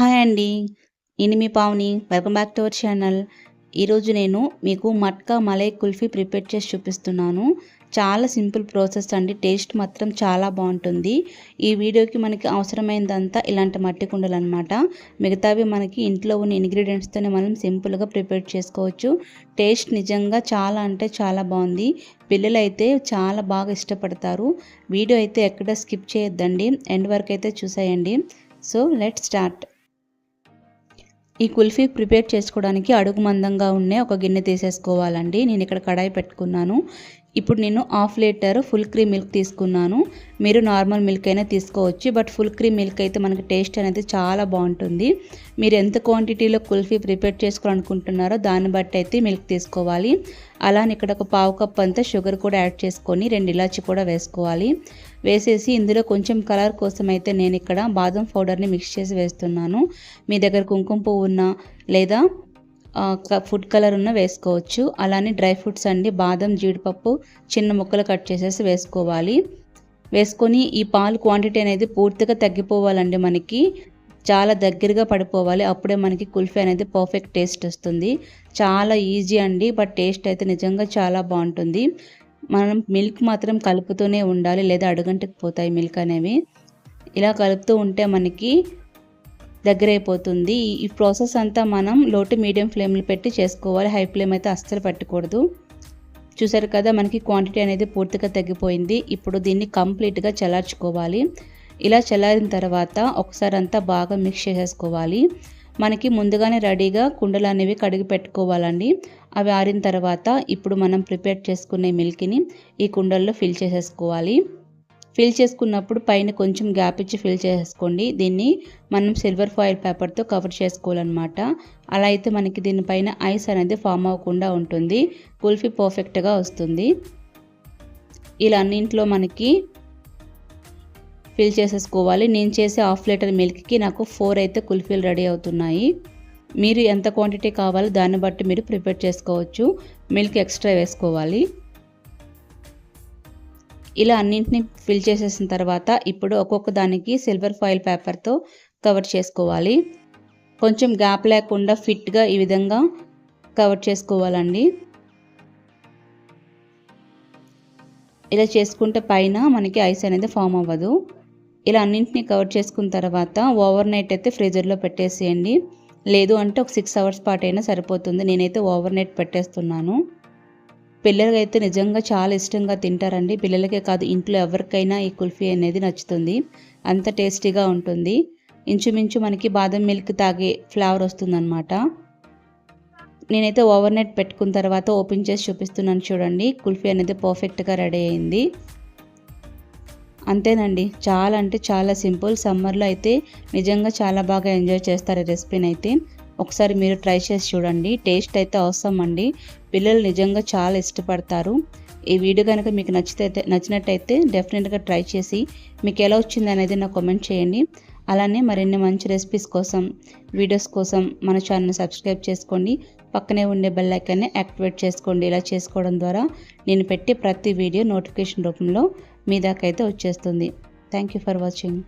Hi అండి. నేను మీ Pavani. Welcome back to our channel. ఈరోజు నేను మీకు మట్కా మలై కుల్ఫీ ప్రిపేర్ చేసి చూపిస్తున్నాను. చాలా సింపుల్ ప్రాసెస్ అండి. టేస్ట్ మాత్రం చాలా బాగుంటుంది. ఈ వీడియోకి మనకి అవసరమైనదంతా ఇలాంటి మట్టి కుండలు అనమాట మిగతావి మనకి ఇంట్లో ఉన్న ఇంగ్రీడియంట్స్తోనే మనం సింపుల్గా ప్రిపేర్ చేసుకోవచ్చు. టేస్ట్ నిజంగా చాలా అంటే చాలా బాగుంది. పిల్లలు అయితే చాలా బాగా ఇష్టపడతారు. వీడియో అయితే ఎక్కడ స్కిప్ చేయొద్దండి. ఎండ్ వరకు అయితే చూసేయండి. So let start. ఈ కుల్ఫీ ప్రిపేర్ చేసుకోవడానికి అడుగు మందంగా ఉండే ఒక గిన్నె తీసేసుకోవాలండి. నేను ఇక్కడ కడాయి పెట్టుకున్నాను. ఇప్పుడు నేను half litre full cream milk తీసుకున్నాను. మీరు నార్మల్ మిల్క్ అయినా తీసుకోవచ్చు. బట్ ఫుల్ క్రీమ్ మిల్క్ అయితే మనకి టేస్ట్ అనేది చాలా బాగుంటుంది. మీరు ఎంత క్వాంటిటీలో కుల్ఫీ ప్రిపేర్ చేసుకోవాలనుకుంటున్నారో దాన్ని బట్టి అయితే మిల్క్ తీసుకోవాలి. అలానే ఇక్కడ ఒక పావు కప్ అంతా షుగర్ కూడా యాడ్ చేసుకొని రెండు ఇలాచి కూడా వేసుకోవాలి. వేసేసి ఇందులో కొంచెం కలర్ కోసం అయితే నేను ఇక్కడ బాదం పౌడర్ని మిక్స్ చేసి వేస్తున్నాను. మీ దగ్గర కుంకుమ పువ్వు ఉన్న లేదా ఫుడ్ కలర్ ఉన్న వేసుకోవచ్చు. అలానే డ్రై ఫ్రూట్స్ అండి. బాదం జీడిపప్పు చిన్న ముక్కలు కట్ చేసేసి వేసుకోవాలి. వేసుకొని ఈ పాలు క్వాంటిటీ అనేది పూర్తిగా తగ్గిపోవాలండి మనకి. చాలా దగ్గరగా పడిపోవాలి. అప్పుడే మనకి కుల్ఫీ అనేది పర్ఫెక్ట్ టేస్ట్ వస్తుంది. చాలా ఈజీ అండి బట్ టేస్ట్ అయితే నిజంగా చాలా బాగుంటుంది. మనం మిల్క్ మాత్రం కలుపుతూనే ఉండాలి లేదా అడుగంటకు పోతాయి మిల్క్ అనేవి. ఇలా కలుపుతూ ఉంటే మనకి దగ్గర అయిపోతుంది ఈ ప్రాసెస్ అంతా మనం లోటు మీడియం ఫ్లేమ్లో పెట్టి చేసుకోవాలి. హై ఫ్లేమ్ అయితే అస్సలు పెట్టకూడదు. చూసారు కదా మనకి క్వాంటిటీ అనేది పూర్తిగా తగ్గిపోయింది. ఇప్పుడు దీన్ని కంప్లీట్గా చల్లార్చుకోవాలి. ఇలా చల్లారిన తర్వాత ఒకసారి అంతా బాగా మిక్స్ చేసేసుకోవాలి. మనకి ముందుగానే రెడీగా కుండలు అనేవి కడిగి పెట్టుకోవాలండి. అవి ఆరిన తర్వాత ఇప్పుడు మనం ప్రిపేర్ చేసుకునే మిల్క్ని ఈ కుండల్లో ఫిల్ చేసేసుకోవాలి. ఫిల్ చేసుకున్నప్పుడు పైన కొంచెం గ్యాప్ ఇచ్చి ఫిల్ చేసుకోండి. దీన్ని మనం సిల్వర్ ఫాయిల్ పేపర్తో కవర్ చేసుకోవాలన్నమాట. అలా అయితే మనకి దీనిపైన ఐస్ అనేది ఫామ్ అవ్వకుండా ఉంటుంది. కుల్ఫీ పర్ఫెక్ట్గా వస్తుంది. ఇలా అన్నింట్లో మనకి ఫిల్ చేసేసుకోవాలి. నేను చేసే హాఫ్ లీటర్ మిల్క్కి నాకు ఫోర్ అయితే కుల్ఫీలు రెడీ అవుతున్నాయి. మీరు ఎంత క్వాంటిటీ కావాలో దాన్ని బట్టి మీరు ప్రిపేర్ చేసుకోవచ్చు. మిల్క్ ఎక్స్ట్రా వేసుకోవాలి. ఇలా అన్నింటినీ ఫిల్ చేసేసిన తర్వాత ఇప్పుడు ఒక్కొక్క దానికి సిల్వర్ ఫాయిల్ పేపర్తో కవర్ చేసుకోవాలి. కొంచెం గ్యాప్ లేకుండా ఫిట్గా ఈ విధంగా కవర్ చేసుకోవాలండి. ఇలా చేసుకుంటే పైన మనకి ఐస్ అనేది ఫామ్ అవ్వదు. ఇలా అన్నింటినీ కవర్ చేసుకున్న తర్వాత ఓవర్ నైట్ అయితే ఫ్రీజర్లో పెట్టేసేయండి. లేదు అంటే ఒక సిక్స్ అవర్స్ పాటు అయినా సరిపోతుంది. నేనైతే ఓవర్ నైట్ పెట్టేస్తున్నాను. పిల్లలకైతే నిజంగా చాలా ఇష్టంగా తింటారండి. పిల్లలకే కాదు ఇంట్లో ఎవరికైనా ఈ కుల్ఫీ అనేది నచ్చుతుంది. అంత టేస్టీగా ఉంటుంది. ఇంచుమించు మనకి బాదం మిల్క్ తాగే ఫ్లేవర్ వస్తుందన్నమాట. నేనైతే ఓవర్ నైట్ పెట్టుకున్న తర్వాత ఓపెన్ చేసి చూపిస్తున్నాను చూడండి. కుల్ఫీ అనేది పర్ఫెక్ట్గా రెడీ అయింది. అంతేనండి. చాలా అంటే చాలా సింపుల్. సమ్మర్లో అయితే నిజంగా చాలా బాగా ఎంజాయ్ చేస్తారు ఈ రెసిపీని అయితే. ఒకసారి మీరు ట్రై చేసి చూడండి. టేస్ట్ అయితే అవసరం అండి. పిల్లలు నిజంగా చాలా ఇష్టపడతారు. ఈ వీడియో కనుక మీకు నచ్చితే నచ్చినట్టయితే డెఫినెట్గా ట్రై చేసి మీకు ఎలా వచ్చింది అనేది నాకు కామెంట్ చేయండి. అలానే మరిన్ని మంచి రెసిపీస్ కోసం వీడియోస్ కోసం మన ఛానల్ని సబ్స్క్రైబ్ చేసుకోండి. పక్కనే ఉండే బెల్ ఐకాన్ని యాక్టివేట్ చేసుకోండి. ఇలా చేసుకోవడం ద్వారా నేను పెట్టే ప్రతి వీడియో నోటిఫికేషన్ రూపంలో మీ దాకైతే వచ్చేస్తుంది. Thank you for watching.